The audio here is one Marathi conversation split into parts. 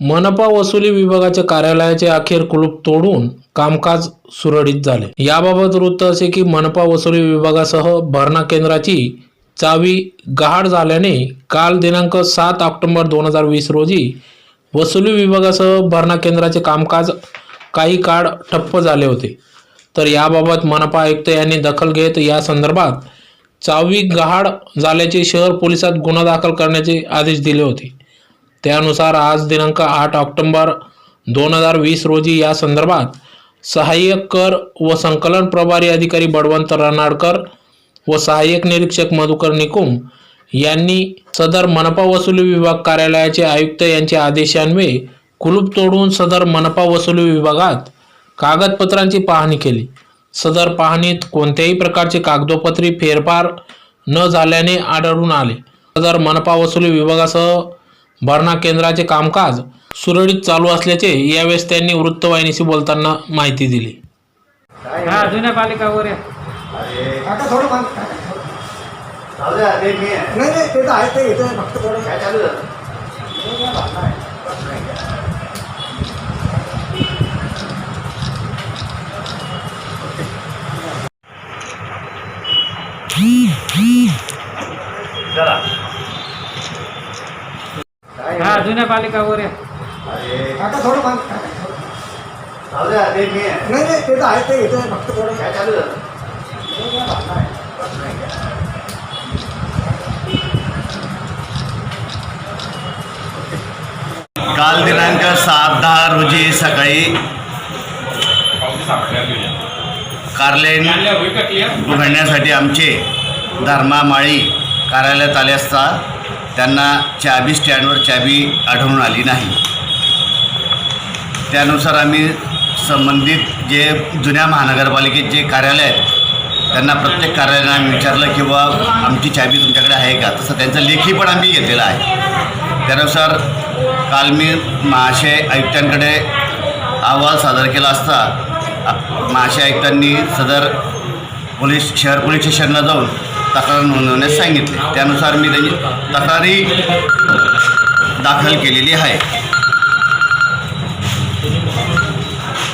मनपा वसुली विभागाच्या कार्यालयाचे अखेर कुलूप तोडून कामकाज सुरळीत झाले. याबाबत वृत्त असे की मनपा वसुली विभागासह भरणा केंद्राची चावी गहाड झाल्याने काल दिनांक सात ऑक्टोबर दोन हजार वीस रोजी वसुली विभागासह भरणा केंद्राचे कामकाज काही काळ ठप्प झाले होते. तर याबाबत मनपा आयुक्त यांनी दखल घेत या संदर्भात चावी गहाड झाल्याचे शहर पोलिसात गुन्हा दाखल करण्याचे आदेश दिले होते. त्यानुसार आज दिनांक आठ ऑक्टोबर दोन हजार वीस रोजी या संदर्भात सहाय्यक कर व संकलन प्रभारी अधिकारी बळवंत रनाडकर व सहाय्यक निरीक्षक मधुकर निकुम यांनी सदर मनपा वसुली विभाग कार्यालयाचे आयुक्त यांच्या आदेशान्वये कुलूप तोडून सदर मनपा वसुली विभागात कागदपत्रांची पाहणी केली. सदर पाहणीत कोणत्याही प्रकारचे कागदोपत्री फेरफार न झाल्याने आढळून आले. सदर मनपा वसुली विभागासह भरणा केंद्राचे कामकाज सुरळीत चालू असल्याचे यावेळेस त्यांनी वृत्तवाहिनीशी बोलताना माहिती दिली. हा जुन्या पालिकावर आहे. काका थोडं माग चालू द्या, ते मी आहे. नाही नाही ते तर आहे ते येतं फक्त थोडं काय चालू झालं? चला. काय हा जुन्या पालिकावर आहे. अरे, काका थोडं माग चालू मी आहे. नाही नाही ते तर आहे ते येतं फक्त थोडं काय चालू झालं? काल दिनांक सात दहा रोजी सकाळी कारलेन उघडण्यासाठी आमचे धर्मा माळी कार्यालयात आले असता त्यांना चाबी स्टँडवर चाबी आढळून आली नाही. त्यानुसार आम्ही संबंधित जे जुन्या महानगरपालिकेत जे कार्यालय आहेत त्यांना प्रत्येक कार्यालयानं आम्ही विचारलं की बा आमची चाबी तुमच्याकडे आहे का? तसं त्यांचं लेखी पण आम्ही घेतलेलं आहे. त्यानुसार काल मी महाशय आयुक्तांकडे अहवाल सादर केला असता महाशय आयुक्तांनी सदर पोलीस शहर पोलीस स्टेशनला जाऊन तक्रार नोंदवण्यास सांगितले. त्यानुसार मी त्यांची तक्रारी दाखल केलेली आहे.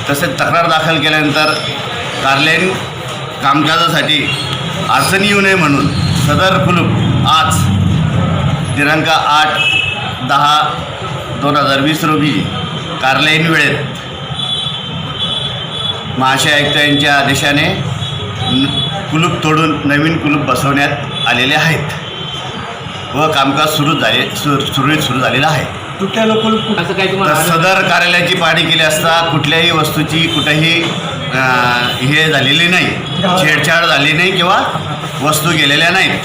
तसेच तक्रार दाखल केल्यानंतर कार्यालयीन कामकाजासाठी अडचणी येऊ नये म्हणून सदर कुलूप आज दिनांक आठ दहा दोन हजार वीस रोजी कार्यालयीन वेळेत महाशय आयुक्त यांच्या आदेशाने कुलूप तोडून नवीन कुलूप बसवण्यात आलेले आहेत. व कामकाज सुरू झाले सु सुरळीत सुरू झालेलं आहे. असं काही तुम्हाला सदर कार्यालयाची पाहणी केली असता कुठल्याही वस्तूची कुठेही हे झालेली नाही. छेडछाड झाली नाही किंवा वस्तू गेलेल्या नाहीत.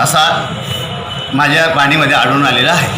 असा माझ्या पाहणीमध्ये आढळून आलेला आहे.